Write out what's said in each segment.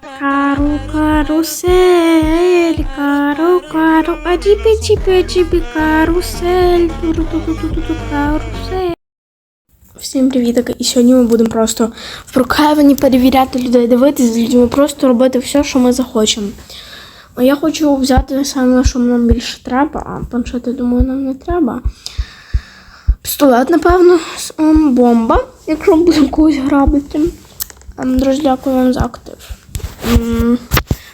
Кару, карусель, кару, кару, а чіпі, чіпі, карусель, туру, ту, ту, ту, ту, ту, карусель. Всім привіт, і сьогодні ми будемо просто в Брукхевені перевіряти людей, дивитися з людьми, просто робити все, що ми захочемо. Я хочу взяти саме, що нам більше треба, а планшети, думаю, нам не треба. Пістолет, напевно, бомба, якщо будемо когось грабити. Ем, Друзі, дякую вам за актив.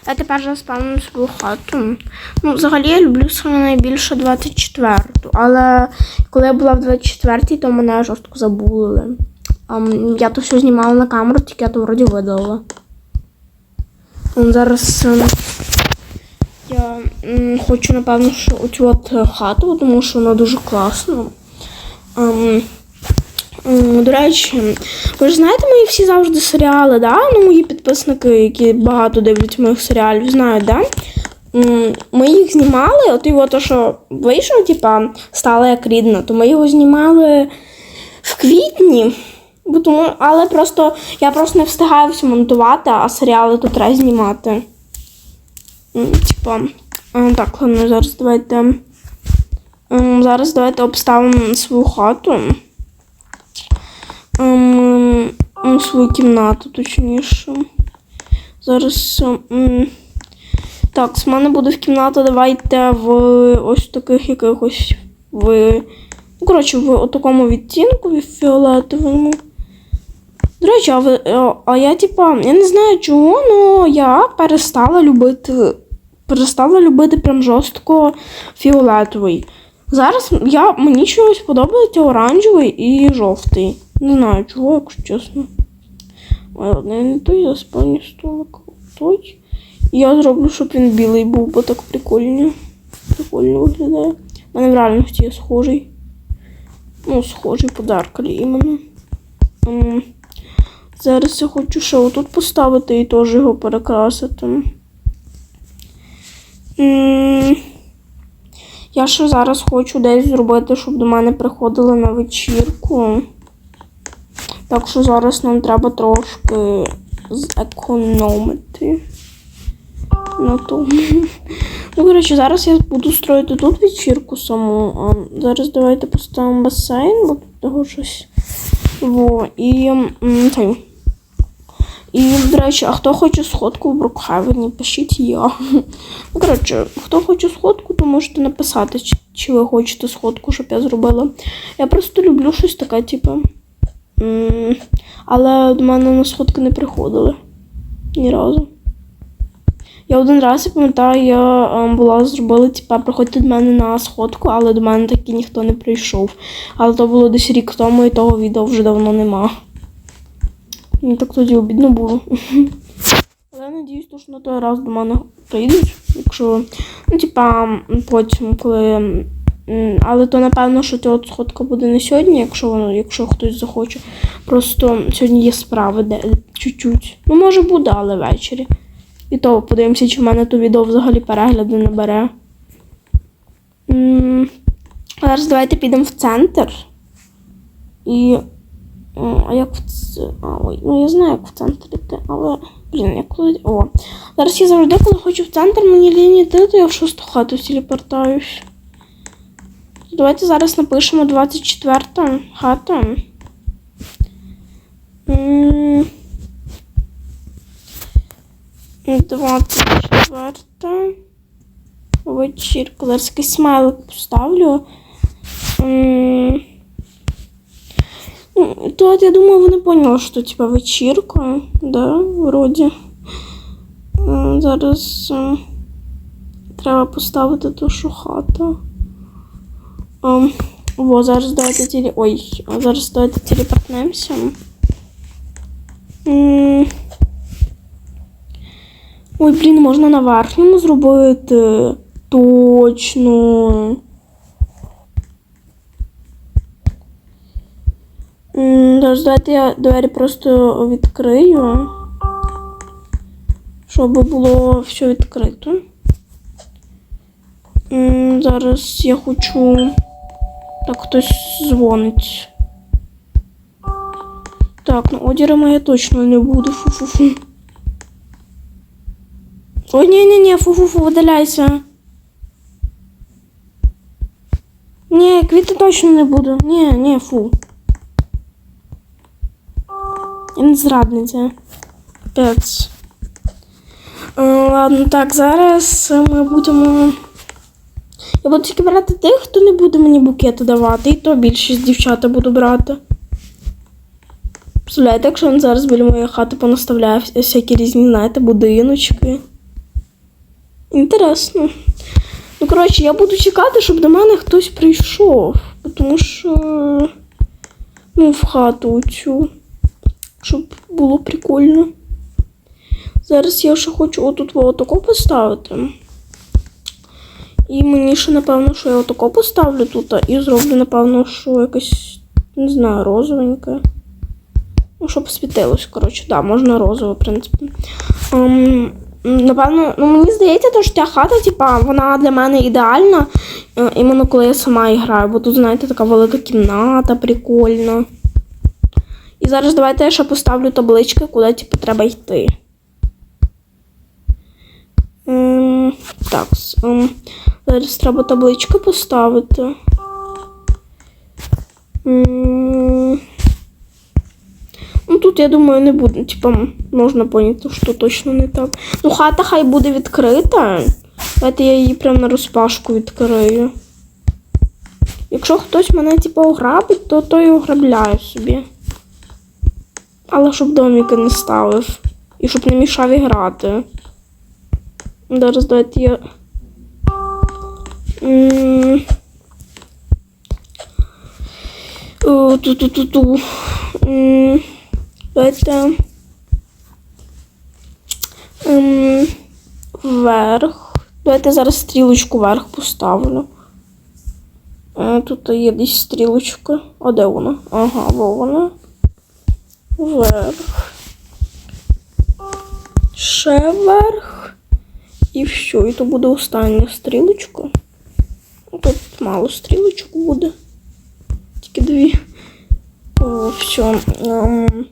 Я тепер заспавню свою хату. Ну, взагалі я люблю саме найбільше 24-ту, але коли я була в 24-й, то мене жорстко забули. Ем, Я то все знімала на камеру, тільки я то вроді видалила. Ем, Зараз ем, я хочу, напевно, що оцю от е, хату, тому що вона дуже класна. До речі, ви ж знаєте мої всі завжди серіали, да? Ну, мої підписники, які багато дивляться моїх серіалів, знають, да? Ми їх знімали, от його то, що вийшов, типа, стала як рідна, то ми його знімали в квітні. Бо тому, але просто я просто не встигаю все монтувати, а серіали тут треба знімати. Типа, так, ладно, зараз давайте. Зараз давайте обставимо свою хату. Ем, м, свою кімнату, точніше. Зараз. м, Так, з мене буде в кімната, давайте в ось таких якихось в. Ну, коротше, в такому відтінку в фіолетовому. До речі, а, ви, а- а я типа, я не знаю чого, але я перестала любити. Перестала любити прям жорстко фіолетовий. Зараз я, мені чогось подобається оранжевий і жовтий. Не знаю чого, якщо чесно. Ладно, я не той, я столик. Той. Я зроблю, щоб він білий був, бо так прикольно. Прикольно виглядає. У мене в реальності є схожий. Ну, схожий подаркалі іменно. М, Зараз я хочу ще отут поставити і теж його перекрасити. Я ще зараз хочу десь зробити, щоб до мене приходили на вечірку. Так що зараз нам треба трошки зекономити на тому. Ну, коротше, зараз я буду строїти тут вечірку саму. А зараз давайте поставимо басейн, бо тут того щось. Во. І. цей. І, до речі, а хто хоче сходку в Брукхевені, пишіть я. Ну, коротше, хто хоче сходку, то можете написати, чи ви хочете сходку, щоб я зробила. Я просто люблю щось таке, типу. Але до мене на сходки не приходили. Ні разу. Я один раз, я пам'ятаю, я ем, була зробила, типа, приходьте до мене на сходку, але до мене таки ніхто не прийшов. Але то було десь рік тому, і того відео вже давно нема. Мені так тоді обідно було. Але я надіюсь, що на той раз до мене прийдуть, якщо, ну, типа, потім, коли. Але то напевно, що ця сходка буде не сьогодні, якщо воно, якщо хтось захоче. Просто сьогодні є справи, де чуть-чуть. Ну, може буде, але ввечері. І то подивимося, чи в мене то відео взагалі перегляди не бере. Зараз давайте підемо в центр. І. А як в ой, ну я знаю, як в центр йти, але. Блін, як коли. О. Зараз я завжди, коли хочу в центр, мені лінії йти, то я в шосту хату телепортаюсь. Давайте зараз напишемо 24 хата. М, 24 вечірка. Зараз якийсь смайлик поставлю. Ну, то от я думаю, вони поняли, що типа вечірка, да, вроді. Зараз е, треба поставити що хата. Ем, Во, зараз давайте теле... Ой, зараз давайте телепортнемося. Ой, блін, можна на верхньому зробити. Точно. Зараз давайте я двері просто відкрию. Щоб було все відкрито. Зараз я хочу. Так, хтось дзвонить. Так, ну одіра моя точно не буду. Фу-фу-фу. Ой, ні, ні, ні, фу-фу-фу, видаляйся. Ні, квіти точно не буду. Ні, ні, фу. Я не зрадниця. Пець. Е, Ладно, так, зараз ми будемо. Я буду тільки брати тих, хто не буде мені букети давати, і то більшість дівчата буду брати. Представляєте, якщо він зараз біля моєї хати понаставляє всякі різні, знаєте, будиночки. Інтересно. Ну, коротше, я буду чекати, щоб до мене хтось прийшов. Тому що. Ну, в хату цю. Щоб було прикольно. Зараз я ще хочу отут отако поставити. І мені ще, напевно, що я отако поставлю тут, і зроблю, напевно, що якесь, не знаю, розовеньке. Ну, щоб світилось, коротше, да, можна розово, в принципі. Ем, напевно, ну мені здається, що ця хата, типа, вона для мене ідеальна, е, іменно коли я сама граю, бо тут, знаєте, така велика кімната, прикольна. І зараз давайте я ще поставлю таблички, куди типу, треба йти. Ем, так, ем, зараз треба таблички поставити. Ну, тут, я думаю, не буде. Типа, можна поняти, що точно не так. Ну, хата хай буде відкрита. Давайте я її прямо на розпашку відкрию. Якщо хтось мене, типа, ограбить, то той і ограбляє собі. Але щоб доміки не ставив. І щоб не мішав і грати. Зараз давайте я. Ту-ту-ту-ту. Ем, вверх. Давайте зараз стрілочку вверх поставлю. Е, Тут є десь стрілочка. А де вона? Ага, во вона. Вверх. Ще вверх. І все. І то буде остання стрілочка. Ну, Тут мало стрілочок буде. Тільки дві. О, все. Ем,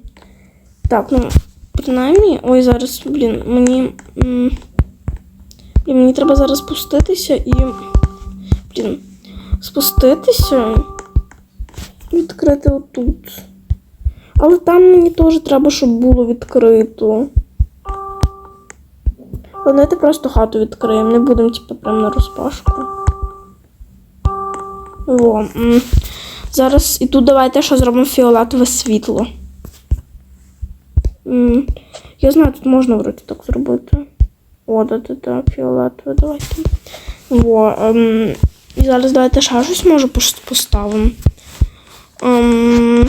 так, ну, принаймні. Ой, зараз, блін, мені. Блін, мені треба зараз спуститися і. Блін. Спуститися. Відкрити отут. Але там мені теж треба, щоб було відкрито. Давайте просто хату відкриємо, не будемо, типу, прямо на розпашку. О. Зараз і тут давайте ще зробимо фіолетове світло. Я знаю, тут можна вроді так зробити. О, да, да, да, фіолетове, давайте. Во, ем, і зараз давайте ще щось може поставимо. Ем,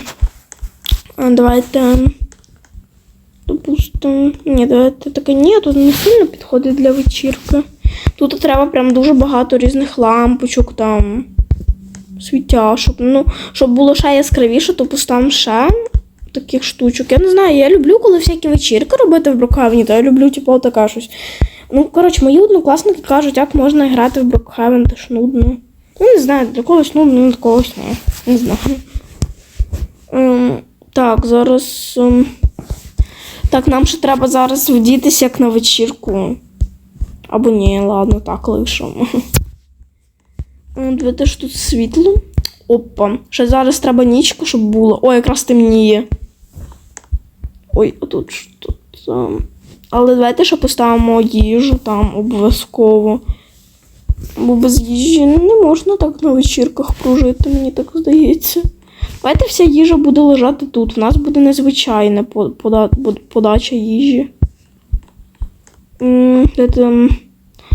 давайте. Допустимо. Ні, давайте таке ні, тут не сильно підходить для вечірки. Тут треба прям дуже багато різних лампочок там світяшок. Ну, щоб було ще яскравіше, то поставимо ще таких штучок. Я не знаю, я люблю, коли всякі вечірки робити в Брокхевені, то я люблю, типу, таке щось. Ну, коротше, мої однокласники кажуть, як можна грати в Брокхевен, то ж нудно. Ну, не знаю, для когось нудно, для когось ні. Не знаю. Ем, так, зараз. Ем, так, нам ще треба зараз вдітися як на вечірку. Або ні, ладно, так лишимо. М, Дивіться, що тут світло. Опа. Ще зараз треба нічку, щоб було. О, якраз темніє. Ой, отут ж тут. ем. Але давайте ще поставимо їжу там обов'язково. Бо без їжі не можна так на вечірках прожити, мені так здається. Давайте вся їжа буде лежати тут. У нас буде незвичайна пода- подача їжі.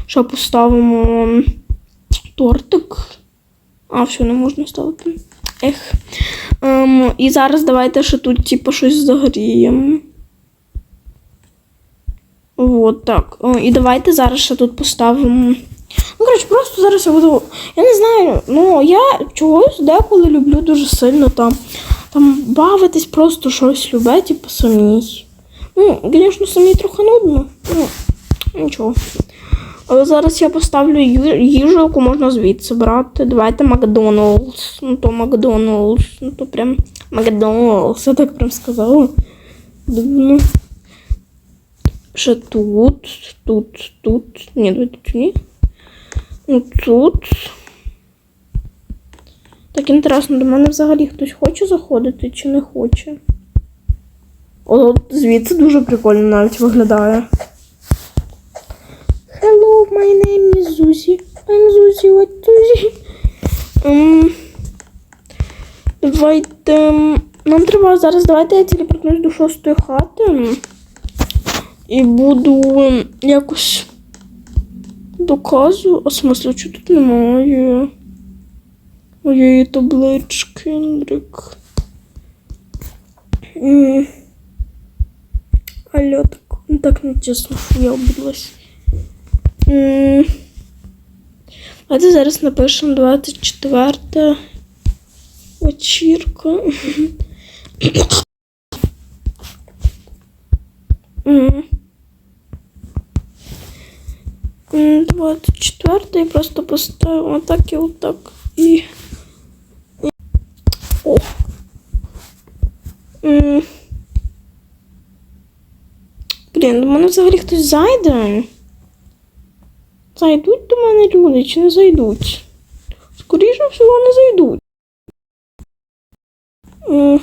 Ще поставимо тортик. А, все, не можна ставити. Ех. Ем, і зараз давайте ще тут, типу, щось загріємо. Вот так. І давайте зараз ще тут поставимо. Ну, коротше, просто зараз я буду. Я не знаю, ну я чогось деколи люблю дуже сильно там. Там бавитись, просто щось любе, типу, самій. Ну, звісно, самій трохи нудно. Ну, нічого. Але зараз я поставлю їжу, яку можна звідси брати. Давайте Макдоналдс. Ну то Макдоналдс. Ну то прям Макдоналдс. Я так прям сказала. Дивно. Ще тут, тут, тут. Ні, давайте ні. Ну, тут. Так інтересно, до мене взагалі хтось хоче заходити чи не хоче. От звідси дуже прикольно навіть виглядає. Hello, my name is Zuzi. I'm Zuzi, what Zuzi? Ем, давайте. ем, Нам треба зараз, давайте я телепортнусь до шостої хати. І буду ем, якось доказу. А смислі, що тут немає? Моєї таблички, Індрик. М. Алло, так, так нечесно, що я обидлась. М. Давайте зараз напишемо 24 вечірка. 24 і просто поставимо так і отак. І. і- О. Блін, до мене взагалі хтось зайде. Зайдуть до мене люди чи не зайдуть? Скоріше всього не зайдуть. М.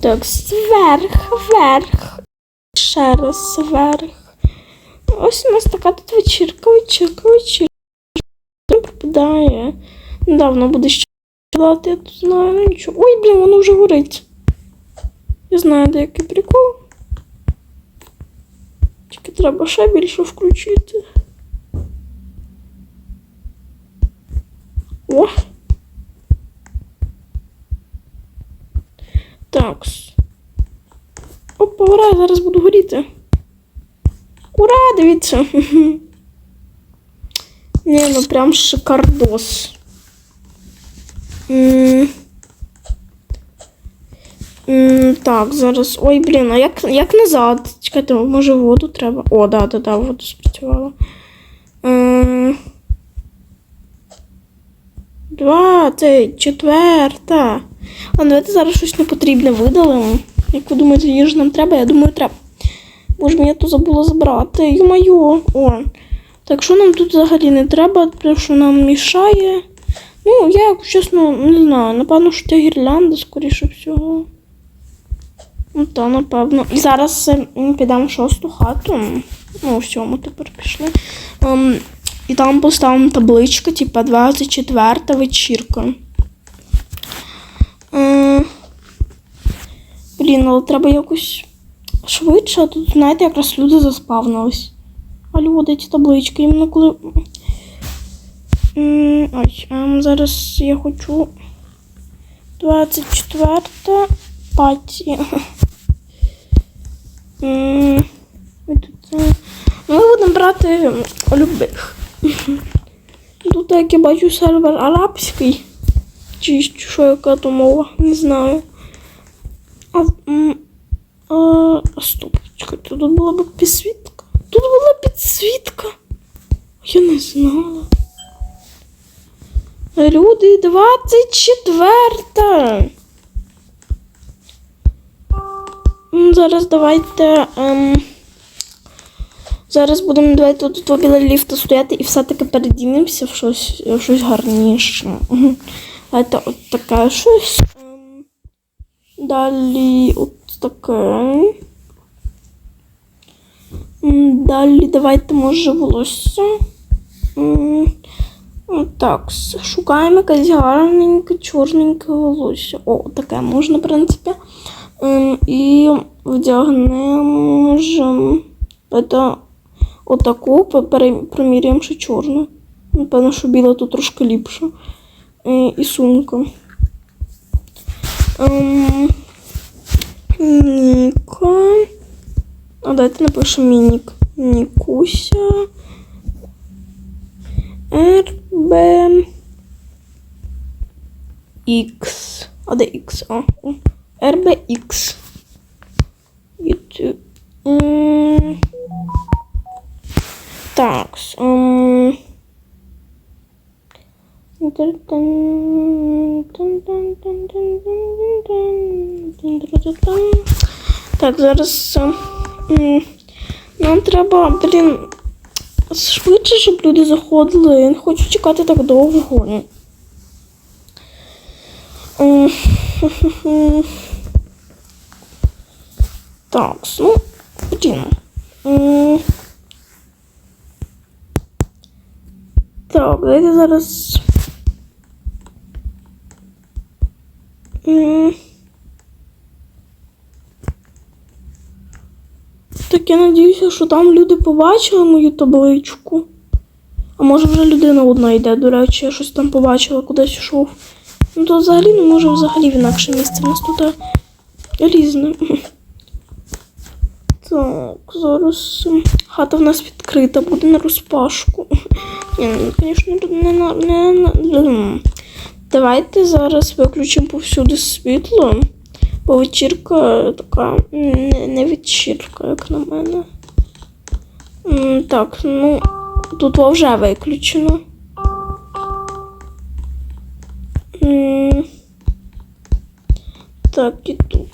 Так, зверх, вверх. Ще раз зверх. Ось у нас така тут вечірка, вечірка, вечірка. Пропадає. Недавно буде ще я тут знаю, нічого. Ой, блін, воно вже горить. Я знаю, де який прикол. Тільки треба ще більше включити. О! Так. Опа, ура, зараз буду горіти. Ура, дивіться. Ні, ну прям шикардос. М. М, Так, зараз. Ой, блін, а як, як назад? Чекайте, може воду треба. О, да, да, да, воду спрацювала. М, Два, це четверта. А ну, давайте зараз щось непотрібне видалимо. Як ви думаєте, їжі нам треба? Я думаю, треба. Бо ж мені тут забула забрати. Йо-майо. О. Так що нам тут взагалі не треба, що нам мішає. Ну, я, чесно, не знаю. Напевно, що це гірлянда, скоріше всього. Ну, та, напевно. І зараз підемо в шосту хату. Ну, в сьому тепер пішли. Ем, і там поставимо табличку, типа 24 вечірка. Ем, блін, але треба якось швидше, тут, знаєте, якраз люди заспавнились. А люди, ці таблички, іменно коли. М, Ой, ем, зараз я хочу 24 паті. Е, Ми будемо брати любих. Тут, як я бачу, сервер арабський. Чи що яка то мова, не знаю. А, а, стоп, чекайте, тут була б підсвітка. Тут була підсвітка. Я не знала. Люди, 24. Зараз давайте. Ем, зараз будемо давайте тут два біля ліфта стояти і все-таки передінемося в щось, в щось гарніше. Давайте от таке щось. Ем, далі от таке. Далі давайте може волосся. Так, шукаємо якесь гарненьке, чорненьке волосся. О, таке можна, в принципі. Ем, І вдягнемо отаку, приміряємо ще чорну. Напевно, що біла тут трошки ліпше. І сумка. Ем, Ніка. А давайте напишемо мінік. Нікуся. РБ X. А де X? А. RBX. YouTube. М, Так. м, Так, зараз ем, нам треба, блін, швидше, щоб люди заходили. Я не хочу чекати так довго. Хе-хе-хе. Так, ну, блін. Так, давайте зараз. Так я надіюся, що там люди побачили мою табличку. А може вже людина одна йде, до речі, я щось там побачила, кудись йшов. Ну то взагалі не може взагалі в інакше місце. У нас тут е, різне. Так, зараз ем, хата в нас відкрита, буде на розпашку. Ні, ну, звісно, не на. Не, на- м. Давайте зараз виключимо повсюди світло, бо вечірка така не, не вечірка, як на мене. Так, ну тут вже виключено. Так, і тут.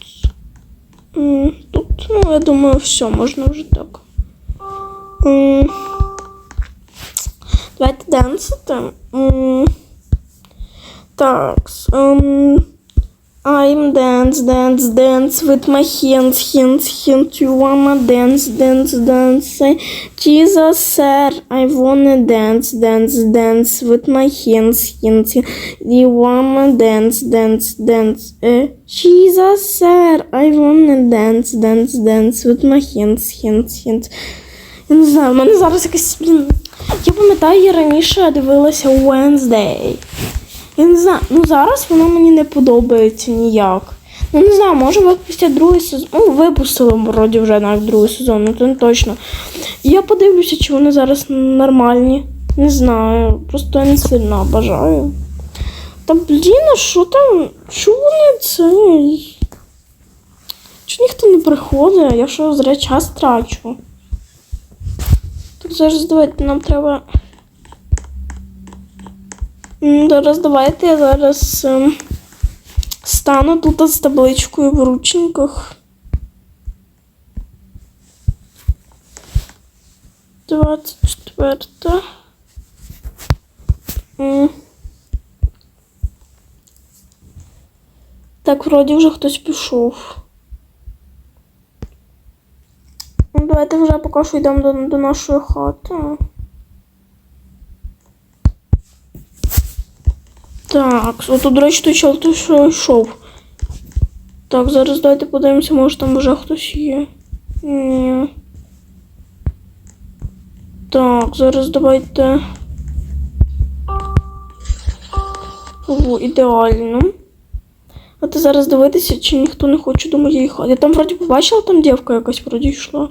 Тут, ну, я думаю, все, можна вже так. Давайте денсити. М, Так. ем, I'm dance, dance, dance with my hands, hands, hands. You wanna dance, dance, dance. Jesus, sir, I wanna dance, dance, dance with my hands, hands. You wanna dance, dance, dance. Uh, Jesus, sir, I wanna dance, dance, dance with my hands, hands, hands. Я не знаю, в мене зараз якась. блін, Я пам'ятаю, я раніше дивилася Wednesday. Я не знаю, ну зараз воно мені не подобається ніяк. Ну не знаю, може випустять другий сезон. Ну, випустили вроді вже навіть другий сезон, ну це не точно. Я подивлюся, чи вони зараз нормальні. Не знаю. Просто я не сильно бажаю. Та блін, а що там? Чого вони це? Чого ніхто не приходить? Я що зря час трачу. Так зараз давайте нам треба. Зараз давайте я зараз ем, стану тут з табличкою в ручниках. Двадцять четверта. М. Так, вроді вже хтось пішов. Ну, давайте вже поки що йдемо до, до нашої хати. Так, от, до речі, той чел той, що йшов. Так, зараз давайте подивимося, може там вже хтось є. Ні. Так, зараз давайте. О, ідеально. А ти зараз дивитися, чи ніхто не хоче до моєї хати. Я там вроді побачила, там дівка якась вроді йшла.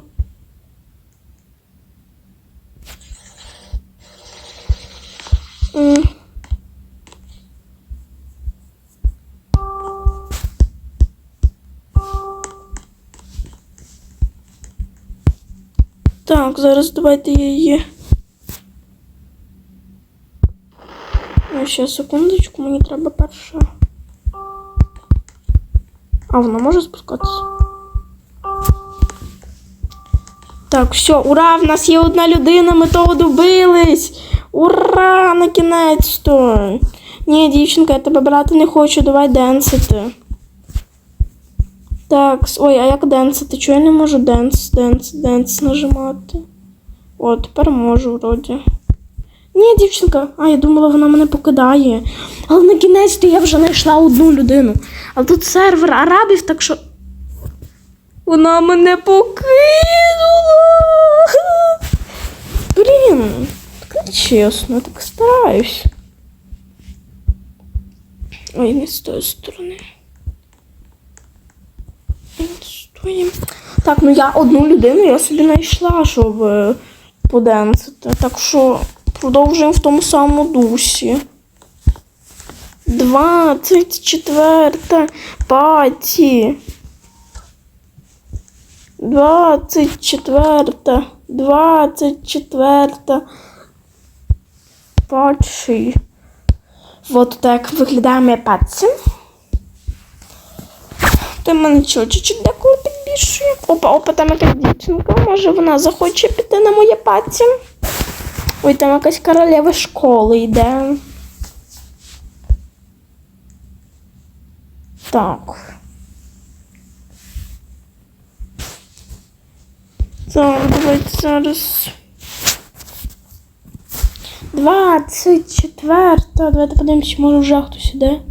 Так, зараз давайте я її. Ну, ще секундочку, мені треба перша. А вона може спускатися? Так, все, ура! В нас є одна людина, ми того добились! Ура! На кінець то! Ні, дівчинка, я тебе брати не хочу, давай денсити. Так, ой, а як денсити? Чого я не можу денс, денс, денс нажимати? О, тепер можу вроді. Ні, дівчинка, а я думала, вона мене покидає. Але на кінець то я вже знайшла одну людину. Але тут сервер арабів, так що. Вона мене покинула. Блін, так не чесно, я так стараюсь. Ой, не з тої сторони. Так, ну я одну людину я собі знайшла, щоб е, поденсити. Так що продовжуємо в тому самому дусі. 24 паті. 24, 24 патчі. От так виглядає моя патці. Ти мене чуть-чуть деколи підбільше. вирішую. Опа, опа, там якась дівчинка. Може вона захоче піти на моє паті. Ой, там якась королева школи йде. Так. Так, давайте зараз. 24. Давайте подивимося, може вже хтось іде.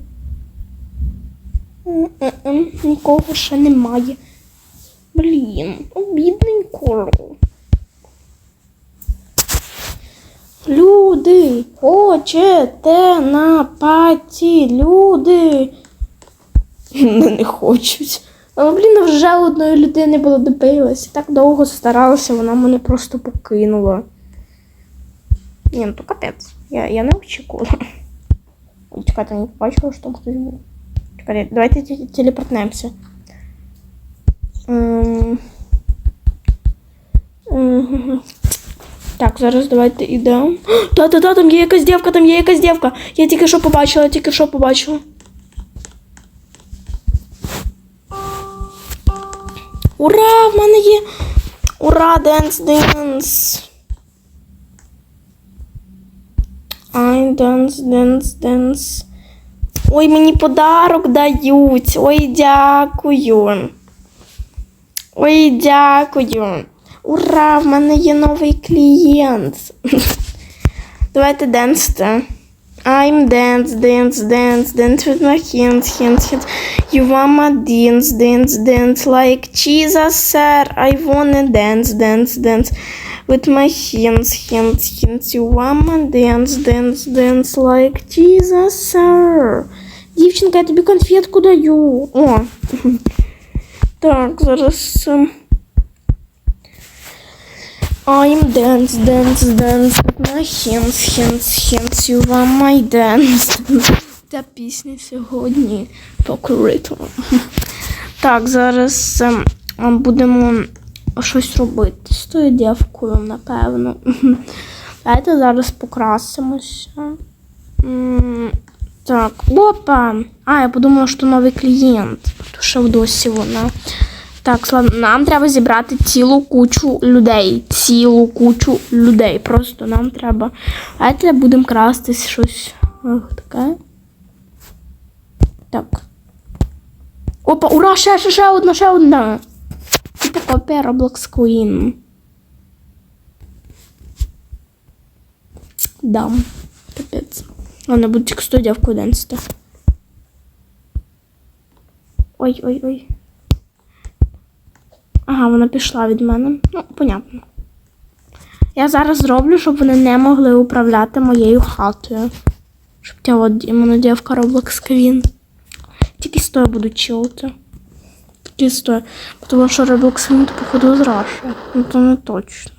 Нікого ще немає. Блін, обідненько. Люди, хочете на паті, люди. Ну, не хочуть. Але, блін, вже одної людини було добилася. Так довго старалася, вона мене просто покинула. Ні, ну то капець. Я, я не очікувала. Чекайте, не побачила, що там хтось був. Чекайте, давайте те- телепортнемося. Ем. Мгм. Так, зараз давайте йдемо. Та-та-та, там є якась дівка, там є якась дівка. Я тільки що побачила, я тільки що побачила. Ура! В мене є. Ура, денс, денс. Ай, денс, денс, денс. Ой, мені подарок дають. Ой, дякую. Ой, дякую. Ура, в мене є новий клієнт. Давайте денсти. I'm dance, dance, dance, dance with my hands, hands, hands. You wanna dance, dance, dance like Jesus, sir. I wanna dance, dance, dance with my hands, hands, hands. You wanna dance, dance, dance like Jesus, sir. Дівчинка, я тобі конфетку даю. О. Так, зараз. ем, I'm dance, dance, dance my hands, hands, hands, you are my dance. Ця пісня сьогодні покрита. Так, зараз ем, будемо щось робити з тою дівкою, напевно. Давайте зараз покрасимося. Так, опа! А, я подумала, що новий клієнт. То в досі вона. Так, ладно, нам треба зібрати цілу кучу людей. Цілу кучу людей. Просто нам треба. Давайте будемо красти щось таке. Так. Опа, ура! Ще, ще, ще одна, ще одна. Типу копія Roblox Queen. Дам. Капець. Ладно, буду тільки сто дівку денсити. Ой, ой, ой. Ага, вона пішла від мене. Ну, понятно. Я зараз зроблю, щоб вони не могли управляти моєю хатою. Щоб ця от іменно дівка Roblox Queen. Тільки стоя буду чилити. Тільки стоя. Тому що Roblox Queen, то походу зрашу. Ну то не точно.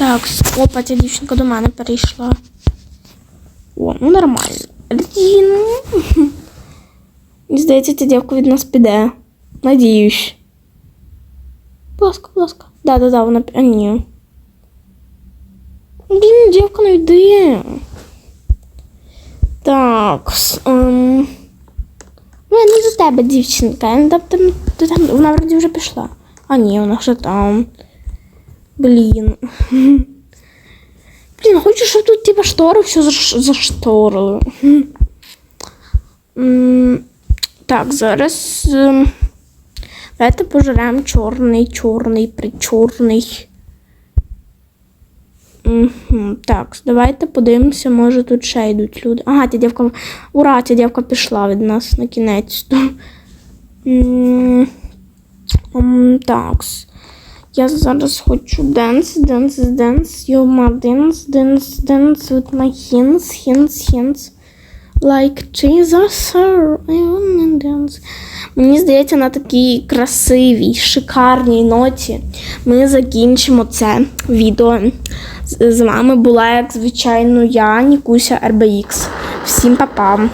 Так, опа, ця дівчинка до мене перейшла. О, ну нормально. Блін. Мені здається, ця дівка від нас піде. Надіюсь. Будь ласка, будь ласка. Да, да, да, вона. пі- А ні. Блін, дівка не йде. Так. с- Ем... Ну, я не до тебе, дівчинка. Я не до тебе. до тебе. Вона вроді вже пішла. А ні, вона ще там. Блін. Блін, хочу, щоб тут типа штори все заш- зашторили. Так, зараз. ем, Давайте пожеремо чорний, чорний, причорний. Мгм, Так, давайте подивимося, може тут ще йдуть люди. Ага, ця дівка. Ура, ця дівка пішла від нас на кінець. М, м, Так. Я зараз хочу dance, dance, dance. You ma dance, dance, dance with my hands, hands, hands. Like Jesus, I wanna dance. Мені здається, на такій красивій, шикарній ноті ми закінчимо це відео. З вами була, як звичайно, я, Нікуся RBX. Всім па-па!